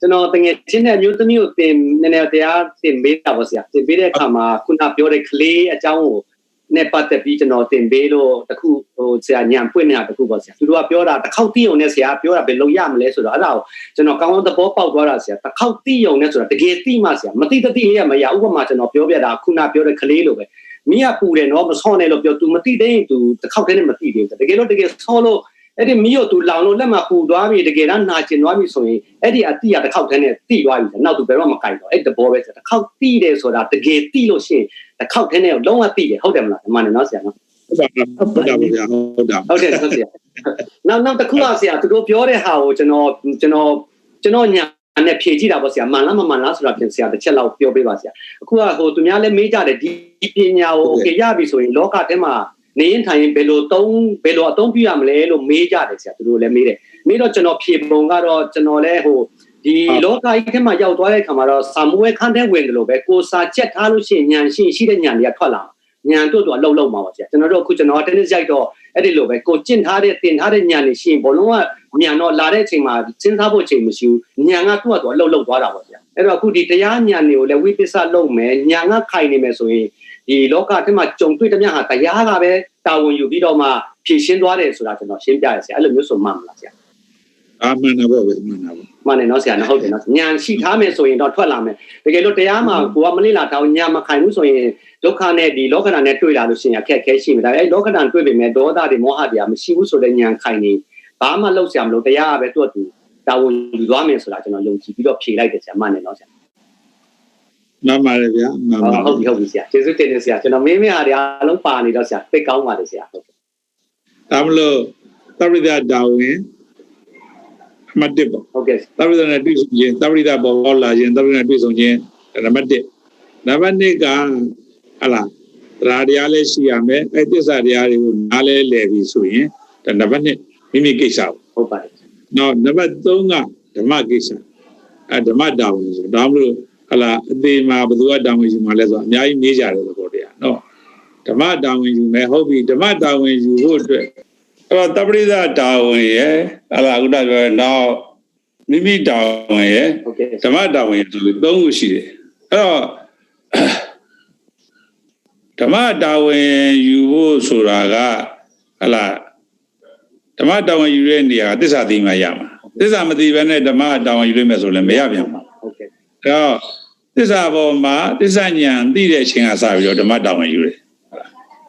ကျွန်တော်တကယ်ချင်းတဲ့အမျိုးသမီးကိုတင်နည်းနည်းတရားတင်ပေးတာပေါ့ဆရာတင်ပေးတဲ့အခါမှာခုနပြောတဲ့ကလေးအကြောင်းကိုနဲ့ပတ်သက်ပြီးကျွန်တော်တင်ပေးလို့တခုဟိုဆရာညံပွင့်နေတာတခုပေါ့ဆရာသူတို့ကပြောတာတစ်ခေါက်တိယုံနဲ့ဆရာပြောတာဘယ်လိုရမလဲဆိုတော့အဲ့ဒါကိုကျွန်တော်ကောင်းကောင်းသဘောပေါက်သွားတာဆရာတစ်ခေါက်တိယုံနဲ့ဆိုတာတကယ်တိမှဆရာမတိတတိလေးကမရဥပမာကျွန်တော်ပြောပြတာခုနပြောတဲ့ကလေးလိုပဲမိကပူတယ်နော်မဆောနဲ့လို့ပြော तू မတိတဲ့ तू တစ်ခေါက်တည်းနဲ့မတိသေးဘူးတကယ်လို့တကယ်ဆောလို့ အဲ့ဒီမိကို तू လောင်လို့လက်မှာပူသွားပြီတကယ်တော့နာကျင်သွားပြီဆိုရင်အဲ့ဒီအတိရတစ်ခေါက်တည်းနဲ့တိသွားပြီနောက် तू ဘယ်တော့မှမကြိုက်တော့အဲ့တဘောပဲဆရာတစ်ခေါက်တိတယ်ဆိုတာတကယ်တိလို့ရှိရင်တစ်ခေါက်တည်းနဲ့လုံးဝတိတယ်ဟုတ်တယ်မလားဒီမှာနော်ဆရာနော် ဟုတ်ပါဟုတ်တာဗျာဟုတ်တာ ဟုတ်တယ်ဟုတ်တယ်နောက်နောက်တစ်ခုတော့ဆရာသူတို့ပြောတဲ့ဟာကိုကျွန်တော်ကျွန်တော်ကျွန်တော်ညာနဲ့ဖြေကြည့်တာပေါ့ဆရာမှန်လားမမှန်လားဆိုတာပြင်ဆရာတစ်ချက်လောက်ပြောပေးပါဆရာအခုကဟိုသူများလည်းမေးကြတယ်ဒီပညာကိုโอเคရပြီဆိုရင်လောကထဲမှာ နေရင်ထိုင်ရင်ဘယ်လိုသုံးဘယ်လိုအသုံးပြုရမလဲလို့မေးကြတယ်ဆရာသူတို့လည်းမေးတယ်မေးတော့ကျွန်တော်ဖြေပုံကတော့ကျွန်တော်လည်းဟိုဒီလောကကြီးထဲမှာရောက်သွားတဲ့ခါမှာတော့စာမွေးခန်းတဲ့ဝင်တယ်လို့ပဲကိုစာချက်ထားလို့ရှိရင်ညံရှိရှိတဲ့ညံတွေကထွက်လာညံတို့တော့အလုံးလုံးမှာပါဆရာကျွန်တော်တို့အခုကျွန်တော်တင်းနစ်ရိုက်တော့အဲ့ဒီလိုပဲကိုကျင့်ထားတဲ့တင်ထားတဲ့ညံနေရှိရင်ဘလုံးကညံတော့လာတဲ့အချိန်မှာစဉ်းစားဖို့အချိန်မရှိဘူးညံကသူ့ကတော့အလုံးလုံးသွားတာပါဆရာအဲ့တော့အခုဒီတရားညံတွေကိုလည်းဝိပဿနာလုပ်မယ်ညံကခိုင်နေမယ်ဆိုရင် ဒီလောကထဲမှာကြုံတွေ့တဲ့မြတ်ဟာတရားကပဲတာဝန်ယူပြီးတော့မှဖြည့်ရှင်းသွားတယ်ဆိုတာကျွန်တော်ရှင်းပြရဆရာအဲ့လိုမျိုးဆိုမှမလားဆရာအာမှန်တာပေါ့ဗျာမှန်တာပေါ့မှန်တယ်နော်ဆရာနော်ဟုတ်တယ်နော်ညာရှိထားမယ်ဆိုရင်တော့ထွက်လာမယ်တကယ်လို့တရားမှာကိုကမလိလာတောင်းညာမခိုင်ဘူးဆိုရင်ဒုက္ခနဲ့ဒီလောကဓာတ်နဲ့တွေ့လာလို့ရှိရင်အခက်အခဲရှိမှာဒါပေမဲ့လောကဓာတ်တွေ့ပေမဲ့ဒေါသတွေမောဟတွေမရှိဘူးဆိုတဲ့ညာခိုင်နေဘာမှလောက်ဆရာမလို့တရားကပဲသူ့အတူတာဝန်ယူသွားမယ်ဆိုတာကျွန်တော်ယုံကြည်ပြီးတော့ဖြေလိုက်တယ်ဆရာမှန်တယ်နော်ဆရာ မှန်ပါတယ်ဗျာမှန်ပါဟုတ်ပြီဟုတ်ပြီဆရာကျေးဇူးတင်တယ်ဆရာကျွန်တော်မင်းမဟာတွေအားလုံးပါနေတော့ဆရာသိကောင်းပါတယ်ဆရာဟုတ်ကဲ့ဒါမလို့သဗ္ဗိဒတာဝင်အမှတ်1ပေါ့ဟုတ်ကဲ့သဗ္ဗိဒနဲ့တွေ့ဆုံခြင်းသဗ္ဗိဒပေါ်ပေါ်လာခြင်းသဗ္ဗိဒနဲ့တွေ့ဆုံခြင်းနံပါတ်1နံပါတ်2ကဟလာရာတရားလည်းရှိရမယ်အဲသစ္စာတရားတွေကိုနားလဲလဲပြီဆိုရင်ဒါနံပါတ်2မိမိကိစ္စပေါ့ဟုတ်ပါတယ်နောက်နံပါတ်3ကဓမ္မကိစ္စအဲဓမ္မတာဝန်ဆိုဒါမလို့ ဟလာအသေးမှာဘယ်သူကတာဝန်ယူမှာလဲဆိုတော့အများကြီးမေးကြတယ်သဘောတရားနော်ဓမ္မတာဝန်ယူမယ်ဟုတ်ပြီဓမ္မတာဝန်ယူဖို့အတွက်အဲ့တော့တပရိသတာဝန်ရဲ့ဟလာအခုနပြောတဲ့နောက်မိမိတာဝန်ရဲ့ဟုတ်ကဲ့ဓမ္မတာဝန်ဆိုလို့သုံးခုရှိတယ်အဲ့တော့ဓမ္မတာဝန်ယူဖို့ဆိုတာကဟလာဓမ္မတာဝန်ယူတဲ့နေရာကသစ္စာသိမှရမှာသစ္စာမသိဘဲနဲ့ဓမ္မတာဝန်ယူလို့မယ်ဆိုလည်းမရပြန်ဘူးဟုတ်ကဲ့အဲ့တော့ သစ္စာပေါ်မှာသစ္စာဉာဏ်သိတဲ့အချိန်ကစပြီးတော့ဓမ္မတာဝန်ယူတယ်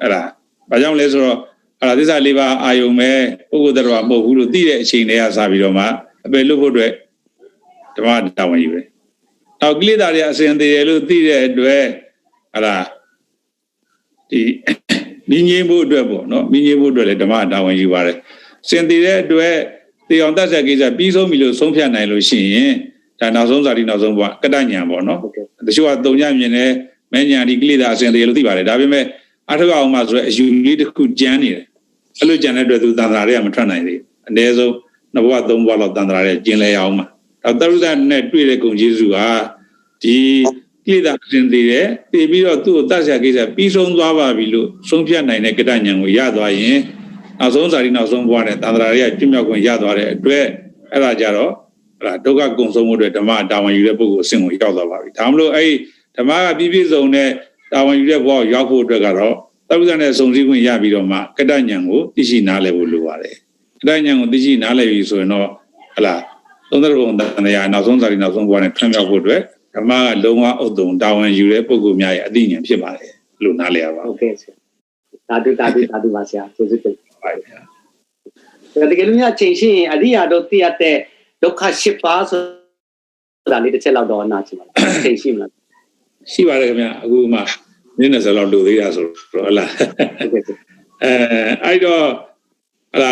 အဲ့ဒါဘာကြောင့်လဲဆိုတော့အဲ့ဒါသစ္စာလေးပါးအာယုံပဲပုဂ္ဂိုလ်တရားမဟုတ်ဘူးလို့သိတဲ့အချိန်တည်းကစပြီးတော့မှအပယ်လို့ဖို့အတွက်ဓမ္မတာဝန်ယူတယ်။နောက်ကိလေသာတွေအစဉ်သေးတယ်လို့သိတဲ့အတွက်အဲ့ဒါဒီမြင်ငြိမ်းဖို့အတွက်ပေါ့နော်မြင်ငြိမ်းဖို့အတွက်လည်းဓမ္မတာဝန်ယူပါတယ်။စင်သေးတဲ့အတွက်တေအောင်တတ်ဆက်ကိစ္စပြီးဆုံးပြီလို့ဆုံးဖြတ်နိုင်လို့ရှိရင် ဒါနောက်ဆုံးဇာတိနောက်ဆုံးဘဝကတ္တဉာဏ်ပေါ့နော် ဟုတ်ကဲ့ တချို့ကတုံညမြင်တယ်မဲညာဒီကိလေသာအစဉ်သေးလို့သိပါတယ်ဒါပေမဲ့အထောက်အောင်မှဆိုရဲအယူလေးတစ်ခုကြမ်းနေတယ်အဲ့လိုကြမ်းတဲ့အတွက်သူတန်ត្រာတွေကမထွက်နိုင်သေးဘူးအနည်းဆုံးနှစ်ဘဝသုံးဘဝလောက်တန်ត្រာတွေကျင်လဲရအောင်မှာဒါတရုဒ္ဒနဲ့တွေ့တဲ့ဂုံကျေးဇူးဟာဒီကိလေသာအစဉ်သေးတယ်ပြီးပြီးတော့သူ့ကိုတတ်ဆရာကိစ္စပြီးဆုံးသွားပါပြီလို့ဆုံးဖြတ်နိုင်တဲ့ကတ္တဉာဏ်ကိုရသွားရင်နောက်ဆုံးဇာတိနောက်ဆုံးဘဝနဲ့တန်ត្រာတွေကပြည့်မြောက်ခွင့်ရသွားတဲ့အတွက်အဲ့ဒါကြတော့ အဲ့ဒါဒုက္ခကုံဆုံးမှုတွေဓမ္မတာဝန်ယူတဲ့ပုဂ္ဂိုလ်အဆင့်ကိုရောက်သွားပါပြီဒါမှမလို့အဲ့ဒီဓမ္မကပြည့်ပြည့်စုံတဲ့တာဝန်ယူတဲ့ဘဝကိုရောက်ဖို့အတွက်ကတော့သဗ္ဗဇ္ဇနဲ့စုံစည်းခွင့်ရပြီးတော့မှကတ္တဉာဏ်ကိုသိရှိနားလည်ဖို့လိုပါတယ်ကတ္တဉာဏ်ကိုသိရှိနားလည်ပြီဆိုရင်တော့ဟလာသုံးသရဘုံတန်တရားနောက်ဆုံးစာရီနောက်ဆုံးဘဝနဲ့ထွံ့မြောက်ဖို့အတွက်ဓမ္မကလုံးဝဥဒ္ဒုံတာဝန်ယူတဲ့ပုဂ္ဂိုလ်များရဲ့အသိဉာဏ်ဖြစ်ပါတယ်လို့နားလည်ရပါဟုတ်ကဲ့ဆရာသာဓုသာဓုသာဓုပါဆရာကျေးဇူးတင်ပါတယ်ဗျာဒါတကယ်လို့များချိန်ရှိရင်အရိယာတို့သိရတဲ့ ဒုက္ခ၈ပါးဆိုတာလေးတစ်ချက်လောက်တော့နားချင်ပါလားချိန်ရှိမလားရှိပါတယ်ခင်ဗျာအခုမှနည်းနည်းစလောက်လိုသေးတာဆိုတော့ဟလာဟုတ်ကဲ့ဆရာအဲအဲ့တော့ဟလာ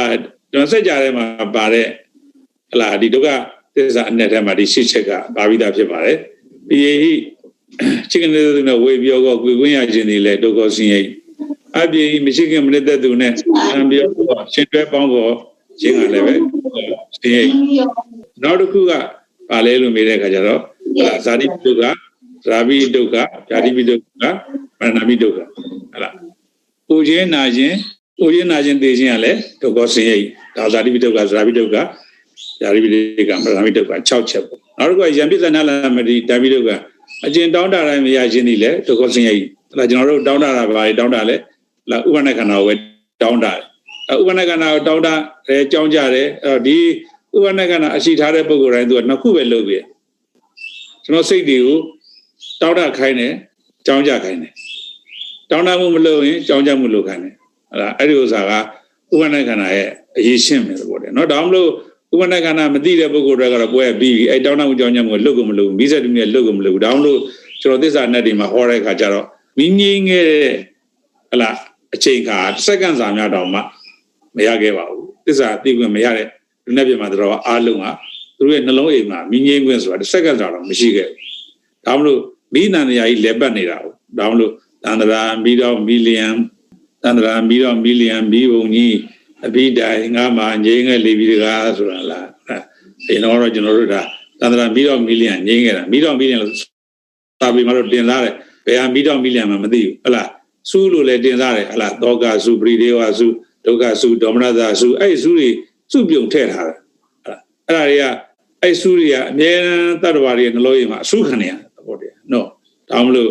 ကျွန်တော်စက်ကြထဲမှာပါတဲ့ဟလာဒီဒုက္ခသစ္စာအနဲ့ထဲမှာဒီရှစ်ချက်ကပါပြီးသားဖြစ်ပါတယ်ပြီးရင်ချိကနေသူနဲ့ဝေပြောကောကွေကွင်းရခြင်းတွေလဲဒုက္ခဆင်းရဲအပြေမရှိခင်မနစ်သက်သူနဲ့အံပြောကောရှင်တွဲပေါင်းကောခြင်းကလည်းပဲဆင်းရဲ နောက်တစ်ခုကပါလဲလို့မေးတဲ့အခါကျတော့ဟလာဇာတိဒုက္ခဇာဘိဒုက္ခဇာတိပိဒုက္ခမရဏမိဒုက္ခဟလာပူခြင်းနာခြင်းပူခြင်းနာခြင်းသိခြင်းကလည်းဒုက္ခဆင်းရဲဒါဇာတိပိဒုက္ခဇာတိပိဒုက္ခဇာတိပိဒုက္ခမရဏပိဒုက္ခ6ချက်ပေါ့နောက်တစ်ခုကယံပစ္စနာလမတိတပိတုကအကျင်တောင်းတတိုင်းမရခြင်းဒီလေဒုက္ခဆင်းရဲကြီးဟလာကျွန်တော်တို့တောင်းတတာဘာတွေတောင်းတလဲလာဥပနခန္ဓာကိုပဲတောင်းတတယ်ဥပနခန္ဓာကိုတောင်းတတယ်ကြောင်းကြတယ်အဲ့တော့ဒီ သူကနဲ့ကနာအရှိထားတဲ့ပုံကိုယ်တိုင်းသူကနှစ်ခုပဲလုပ်ပြီးကျွန်တော်စိတ်တွေကိုတောင်းတခိုင်းတယ်ကြောင်းကြခိုင်းတယ်တောင်းတမှုမလုပ်ရင်ကြောင်းကြမှုလုပ်ခိုင်းတယ်အဲ့ဒါအဲ့ဒီဥစ္စာကဥပနာခန္ဓာရဲ့အရေးရှင်းမယ်ဆိုတဲ့နော်ဒါမှမဟုတ်ဥပနာခန္ဓာမသိတဲ့ပုဂ္ဂိုလ်တွေကတော့ပွဲပြီးပြီအဲတောင်းတမှုကြောင်းကြမှုလုတ်ကုန်မလို့မိဆက်တူမြဲလုတ်ကုန်မလို့ဒါမှမဟုတ်ကျွန်တော်သစ္စာနဲ့ဒီမှာဟောတဲ့အခါကျတော့မိငင်းခဲ့တဲ့ဟလာအချိန်ခါစက္ကန့်စာများတောင်မှမရခဲ့ပါဘူးသစ္စာသိခွင့်မရတဲ့ လူနဲ့ပြင်မှာတော့အားလုံးကသူတို့ရဲ့နှလုံးအိမ်မှာမိငင်းခွင့်ဆိုတာစက္ကန့်စာတော့မရှိခဲ့ဘူးဒါမှမဟုတ်မိနန္ဒရာကြီးလက်ပတ်နေတာဘူးဒါမှမဟုတ်တန္တရာမီတော့မီလီယံတန္တရာမီတော့မီလီယံမီဘုံကြီးအဘိဓိုင်ငါမှငြိမ်းခဲ့လေပြီတကားဆိုတာလားအဲတော့ကျွန်တော်တို့ဒါတန္တရာမီတော့မီလီယံငြိမ်းခဲ့တာမီတော့မီလီယံလို့သာပြီးမှတော့တင်လာတယ်ဘယ်ဟာမီတော့မီလီယံမှမသိဘူးဟလားစုလို့လည်းတင်စားတယ်ဟလားတောကစုပရိဒေဝစုဒုက္ခစုဒေါမနတာစုအဲ့စုတွေ စုပြုံထည့်ထားတယ်ဟလားအဲ့ဒါတွေကအဲ့စုတွေကအမြဲတမ်းတတ္တဝါတွေနှလုံးရင်းမှာအစုခံနေရတယ်သဘောတည်းနော်ဒါမှမလို့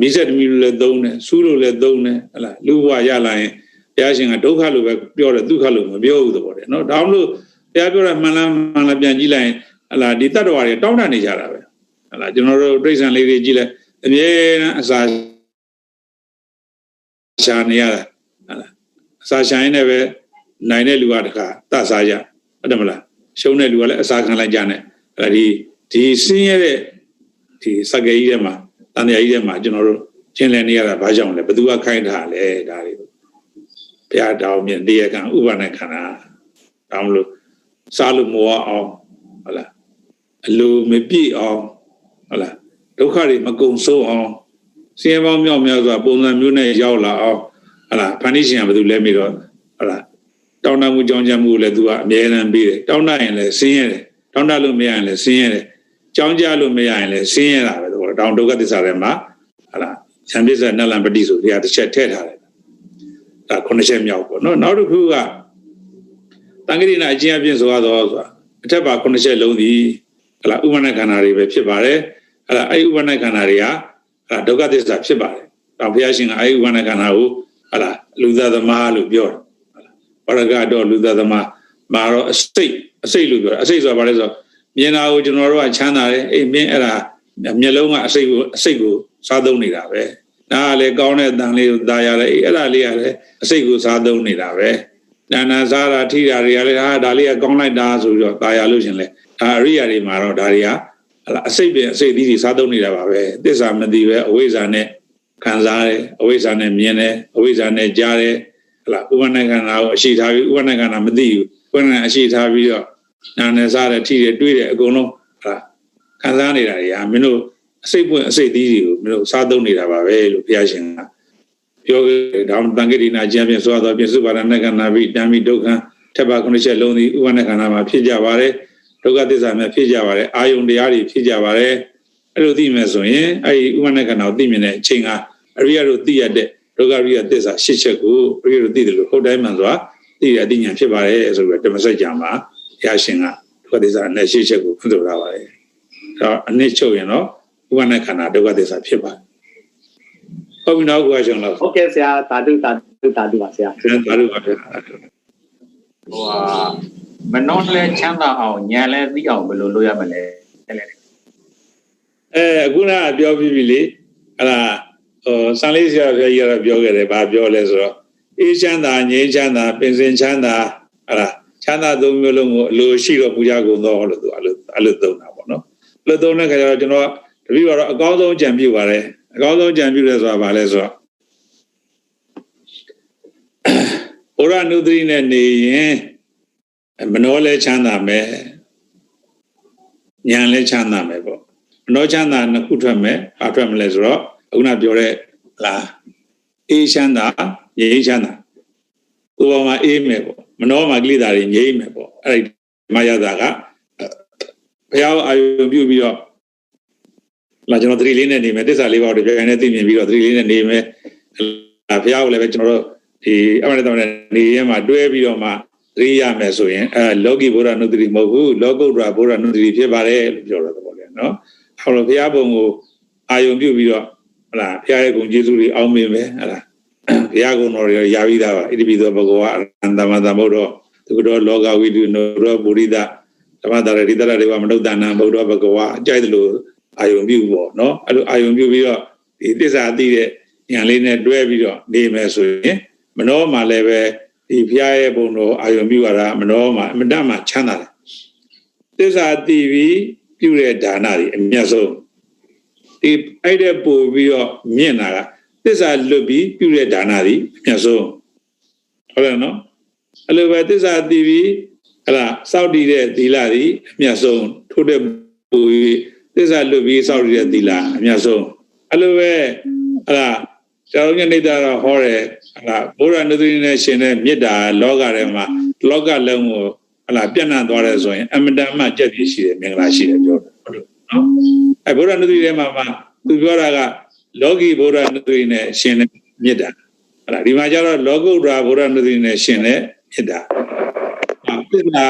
မိစ္ဆတမီလို့လည်းသုံးတယ်စုလို့လည်းသုံးတယ်ဟလားလူဘဝရလာရင်ဘုရားရှင်ကဒုက္ခလို့ပဲပြောတယ်ဒုက္ခလို့မပြောဘူးသဘောတည်းနော်ဒါမှမလို့ဘုရားပြောတာမှန်လားမှန်လားပြန်ကြည့်လိုက်ရင်ဟလားဒီတတ္တဝါတွေတောင်းတနေကြတာပဲဟလားကျွန်တော်တို့ပြိဿံလေးတွေကြည့်လိုက်အမြဲတမ်းအစာရှာနေရတာဟုတ်လားအစာရှာရင်လည်းပဲ နိုင်တဲ့လူကတခါတတ်စားကြဟုတ်တယ်မလားရှုံးတဲ့လူကလည်းအစာခံလိုက်ကြတယ်အဲဒီဒီစင်းရတဲ့ဒီစကေကြီးထဲမှာတန်တရားကြီးထဲမှာကျွန်တော်တို့ကျင်းလည်နေရတာဘာကြောင့်လဲဘသူကခိုင်းထားလဲဒါတွေဘုရားတော်မြင်တရားကံဥပနာခန္ဓာဒါမလို့စားလို့မဝအောင်ဟုတ်လားအလိုမပြည့်အောင်ဟုတ်လားဒုက္ခတွေမကုံဆိုးအောင်စင်းပေါင်းမြောက်များစွာပုံစံမျိုးနဲ့ရောက်လာအောင်ဟလာဖန်တီးရှင်ကဘယ်သူလဲပြီးတော့ဟလာ တောင်းတမှုကြောင်းကြမှုလည်းသူကအမြဲတမ်းပြီးတယ်တောင်းတရင်လည်းဆင်းရဲတယ်တောင်းတလို့မရရင်လည်းဆင်းရဲတယ်ကြောင်းကြလို့မရရင်လည်းဆင်းရဲတာပဲတော့တောင်းဒုက္ခသစ္စာထဲမှာဟလာဉာဏ်ပစ္စနလံပတိဆိုတရားတစ်ချက်ထည့်ထားတယ်ဒါခုနှစ်ချက်မြောက်ပေါ့နော်နောက်တစ်ခုကတန်ခရိနာအကျဉ်းအပြည့်ဆိုတော့ဆိုတာအထက်ပါခုနှစ်ချက်လုံးဒီဟလာဥပနခန္ဓာတွေပဲဖြစ်ပါတယ်ဟလာအဲ့ဥပနခန္ဓာတွေကအဲ့ဒုက္ခသစ္စာဖြစ်ပါတယ်။ဒါဘုရားရှင်ကအာယုဝဏခန္ဓာကိုဟလာလူသားသမားလို့ပြောတယ်။ ဝရကတော့လူသားသမားမာတော့အစိတ်အစိတ်လို့ပြောတာအစိတ်ဆိုတာဘာလဲဆိုတော့မြင်တာကိုကျွန်တော်တို့ကချမ်းသာတယ်အေးမြင်အဲ့ဒါမျက်လုံးကအစိတ်ကိုအစိတ်ကိုစားသုံးနေတာပဲနားလေကောင်းတဲ့တန်လေးကိုသာရတယ်အေးအဲ့ဒါလေးရတယ်အစိတ်ကိုစားသုံးနေတာပဲနာနာစားတာထိတာတွေကလည်းဟာဒါလေးကကောင်းလိုက်တာဆိုပြီးတော့သာရလို့ရှင်လေဒါအရိယာတွေမှာတော့ဒါတွေကဟလာအစိတ်ပင်အစိတ်သီးတွေစားသုံးနေတာပါပဲသစ္စာမသိပဲအဝိဇ္ဇာနဲ့ခံစားတယ်အဝိဇ္ဇာနဲ့မြင်တယ်အဝိဇ္ဇာနဲ့ကြားတယ် ဟလာဥပနကနာကိုအရှိထားပြီးဥပနကနာမသိဘူးဥပနကအရှိထားပြီးတော့နာနဲ့စားတယ်ထိတယ်တွေးတယ်အကုန်လုံးဟလာခံစားနေတာတွေဟာမင်းတို့အစိတ်ပွင့်အစိတ်သီးတွေကိုမင်းတို့စားသုံးနေတာပါပဲလို့ဘုရားရှင်ကပြောခဲ့ဒါမှတန်ခိတိနာကျမ်းပြင်ဆိုတော့ပြစ္စုပါဒနကနာဘိတံမိဒုက္ခထပ်ပါခုနှစ်ချက်လုံးသည်ဥပနကနာမှာဖြစ်ကြပါတယ်ဒုက္ခသစ္စာများဖြစ်ကြပါတယ်အာယုန်တရားတွေဖြစ်ကြပါတယ်အဲ့လိုသိမယ်ဆိုရင်အဲ့ဒီဥပနကနာကိုသိမြင်တဲ့အချိန်ကအရိယတို့သိရတဲ့ ဒုက္ခရိယသစ္စာရှစ်ချက်ကိုအရိယတို့သိတယ်လို့ဟုတ်တိုင်းမှန်စွာသိရအသိဉာဏ်ဖြစ်ပါတယ်ဆိုပြီးဓမ္မစကြာမှာရရှင်ကဒုက္ခသစ္စာနဲ့ရှစ်ချက်ကိုဖွင့်ဆိုထားပါတယ်ဒါအနည်းချုပ်ရင်တော့ဥပနကနာဒုက္ခသစ္စာဖြစ်ပါတယ်ဟုတ်ပြီနော်ကွာရှင်လားဟုတ်ကဲ့ဆရာတာတုတာတုတာတုပါဆရာဒါတို့ပါဗျာဟိုဟာမနှောလဲချမ်းသာအောင်ညံလဲသိအောင်ဘယ်လိုလုပ်ရမလဲတဲ့လေအဲအခုနကပြောပြီးပြီလေအဲ့ဒါ ဟိုစံလေးဆရာဆရာကြီးကတော့ပြောခဲ့တယ်ဗာပြောလဲဆိုတော့အေးချမ်းသာငြိမ်းချမ်းသာပင်စင်ချမ်းသာအဲ့ဒါချမ်းသာသုံးမျိုးလုံးကိုအလိုရှိတော့ပူဇော်ကုန်တော့လို့သူအဲ့လိုအဲ့လိုသုံးတာပေါ့နော်အဲ့လိုသုံးတဲ့ခါကျတော့ကျွန်တော်တပည့်တော်အကောင်းဆုံးကြံပြုပါတယ်အကောင်းဆုံးကြံပြုတယ်ဆိုတာဗာလဲဆိုတော့ဘုရားနုဒတိနဲ့နေရင်မနှောလဲချမ်းသာမယ်ဉာဏ်လဲချမ်းသာမယ်ပေါ့မနှောချမ်းသာနှစ်ခုထွက်မယ်ဘာထွက်မလဲဆိုတော့အ ခုနပြောတဲ့လားအေးချမ်းသာငြိမ်းချမ်းသာဥပမာအေးမယ်ပေါ့မနှောမှာကိလေသာတွေငြိမ်းမယ်ပေါ့အဲ့ဒီမယတာကဘုရားအာယုံပြုပြီးတော့လာကျွန်တော်သတိလေးနဲ့နေမယ်တစ္ဆာလေးပါးတွေပြန်နေသိမြင်ပြီးတော့သတိလေးနဲ့နေမယ်ဘုရားကိုလည်းပဲကျွန်တော်တို့ဒီအမှန်တမ်းနေရမှာတွဲပြီးတော့မှသတိရမယ်ဆိုရင်အဲလောကီဘုရားနုဒတိမဟုတ်ဘူးလောကုတ္တရာဘုရားနုဒတိဖြစ်ပါတယ်လို့ပြောတာနော်ဟောလို့ဘုရားဘုံကိုအာယုံပြုပြီးတော့ ဟလာဘုရားရဲ့ဂုဏ်ကျေးဇူးတွေအောင်းမြင်ပဲဟလာဘုရားဂုဏ်တော်တွေရာပြီးသားပါဣတိပိသောဘဂဝါအန္တမသမုဒ္ဒောသူတော်လောကဝိတုနောရောပုရိသဓမ္မတာရတိတရတွေကမနုဿာနာဘုဒ္ဓဘဂဝါအကြိုက်တယ်လို့အာယုံပြုပေါ့နော်အဲ့လိုအာယုံပြုပြီးတော့ဒီသစ္စာသိတဲ့ဉာဏ်လေးနဲ့တွဲပြီးတော့နေမယ်ဆိုရင်မနောမှာလည်းပဲဒီဘုရားရဲ့ဘုံတော်အာယုံပြုရတာမနောမှာအမတ္တမှာချမ်းသာတယ်သစ္စာသိပြီးပြုတဲ့ဒါနတွေအမြတ်ဆုံး ဒီအဲ့တဲ့ပို့ပြီးတော့မြင့်တာကသစ္စာလွတ်ပြီးပြုတဲ့ဒါနတွေအမြတ်ဆုံးဟုတ်တယ်နော်အဲ့လိုပဲသစ္စာသိပြီးဟလာစောက်တည်တဲ့သီလတွေအမြတ်ဆုံးထို့တဲ့ပို့ပြီးသစ္စာလွတ်ပြီးစောက်တည်တဲ့သီလအမြတ်ဆုံးအဲ့လိုပဲဟလာကျောင်းညနေတာတော့ဟောတယ်ဟလာဘုရားနုသီနဲ့ရှင်တဲ့မေတ္တာလောကထဲမှာလောကလုံးကိုဟလာပြန့်နှံ့သွားတယ်ဆိုရင်အမတန်မှကြက်ပြည့်ရှိတယ်မင်္ဂလာရှိတယ်ပြောတယ်ဟုတ်လို့ နော်အဲဘုရားနုသီထဲမှာမှသူပြောတာကလောကီဘုရားနုသီနဲ့ရှင်တဲ့မေတ္တာဟလာဒီမှာကျတော့လောကုတ္တရာဘုရားနုသီနဲ့ရှင်တဲ့မေတ္တာသစ္စာ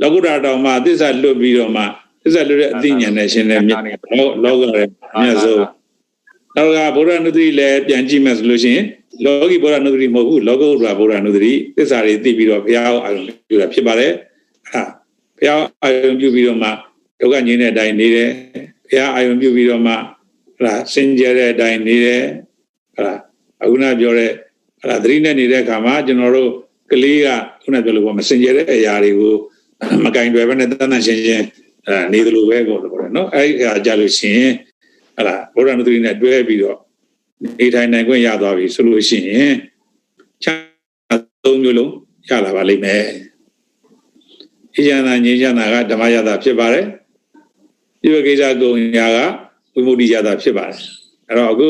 လောကုတ္တရာတော်မှာသစ္စာလွတ်ပြီးတော့မှသစ္စာလွတ်တဲ့အသိဉာဏ်နဲ့ရှင်တဲ့မေတ္တာလောလောကရဲ့အမြတ်ဆုံးနောက်ကဘုရားနုသီလည်းပြန်ကြည့်မယ်ဆိုလို့ရှိရင်လောကီဘုရားနုသီမဟုတ်ဘူးလောကုတ္တရာဘုရားနုသီသစ္စာတွေသိပြီးတော့ဘုရားအာရုံပြုတာဖြစ်ပါတယ်ဟာဘုရားအာရုံပြုပြီးတော့မှ ဒုက္ခငြိမ်းတဲ့အတိုင်းနေတယ်ဘုရားအာရုံပြုပြီးတော့မှဟလာစင်ကြယ်တဲ့အတိုင်းနေတယ်ဟလာအခုနပြောတဲ့ဟလာသတိနဲ့နေတဲ့အခါမှာကျွန်တော်တို့ကလေးကခုနပြောလို့ပေါ့မစင်ကြယ်တဲ့အရာတွေကိုမကင်တွေပဲနဲ့တန်းတန်းရှင်းရှင်းအဲနေသလိုပဲပေါ့လို့ပြောတယ်နော်အဲ့ဒီအခါကြလို့ရှိရင်ဟလာဘုရားနုသီနဲ့တွဲပြီးတော့နေထိုင်နိုင်ခွင့်ရသွားပြီဆိုလို့ရှိရင်ချမ်းသုံးမျိုးလုံးရလာပါလိမ့်မယ်။ဣဇာနာငြိမ်းချမ်းသာကဓမ္မရတာဖြစ်ပါတယ်။ ဒီဘကိစ္စကုံရာကဝိမု ക്തി ရတာဖြစ်ပါတယ်။အဲ့တော့အခု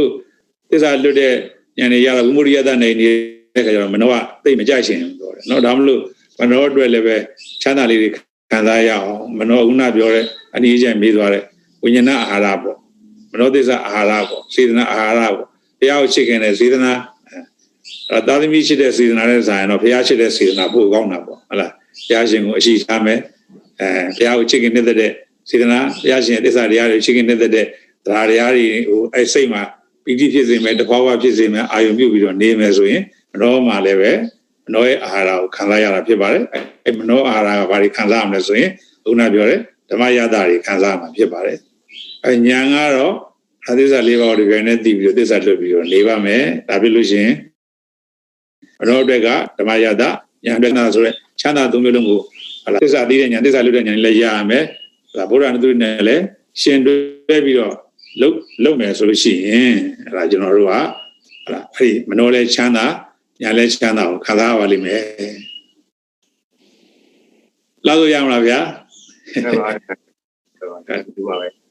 သစ္စာလွတ်တဲ့ဉာဏ်တွေရတာဝိမု ക്തി ရတာနေနေတဲ့ခါကျတော့မနောကသိမကြိုက်ရှင်ပြောတယ်နော်ဒါမလို့မနောအတွက်လည်းပဲချမ်းသာလေးတွေခံစားရအောင်မနောခုနပြောတဲ့အနည်းချင်းမေးသွားတဲ့ဝိညာဏအာဟာရပေါ့မနောသစ္စာအာဟာရပေါ့စေတနာအာဟာရပေါ့တရားကိုချစ်ခင်တဲ့စေတနာအဲသာသမီရှိတဲ့စေတနာနဲ့ဆိုင်တော့ဘုရားရှိတဲ့စေတနာပို့ကောင်းတာပေါ့ဟုတ်လားဘုရားရှင်ကိုအရှိထားမယ်အဲဘုရားကိုချစ်ခင်နေတဲ့ စေတနာဘုရားရှင်ရဲ့သစ္စာတရားတွေချစ်ခင်နေတဲ့တရားတရားတွေဟိုအဲစိတ်မှာပီတိဖြစ်စေမယ်တဘာဝဖြစ်စေမယ်အာယုံပြုပြီးတော့နေမယ်ဆိုရင်မနောမှာလည်းပဲမနောရဲ့အာဟာရကိုခံစားရတာဖြစ်ပါတယ်အဲမနောအာဟာရကဘာတွေခံစားရမလဲဆိုရင်ခုနပြောတဲ့ဓမ္မယတာတွေခံစားရမှာဖြစ်ပါတယ်အဲညာကတော့အသစ္စာလေးပါးတွေနဲ့တည်ပြီးတော့သစ္စာလွတ်ပြီးတော့နေပါမယ်ဒါဖြစ်လို့ရှိရင်မနောအတွက်ကဓမ္မယတာညာအတွက်ကဆိုရဲချမ်းသာသုံးမျိုးလုံးကိုဟာသစ္စာသိတဲ့ညာသစ္စာလွတ်တဲ့ညာလည်းရရမယ် ဒါဗုဒ္ဓနုနဲ့လည်းရှင်တွဲပြီးတော့လုံလုံမယ်ဆိုလို့ရှိရင်အဲ့ဒါကျွန်တော်တို့ကဟလာအဲ့ဒီမနောလဲချမ်းသာညာလဲချမ်းသာကိုခံစားပါလိမ့်မယ်လာလို့ရမလားဗျာဟုတ်ပါဘူးဟုတ်ပါဘူးဒီပါပဲ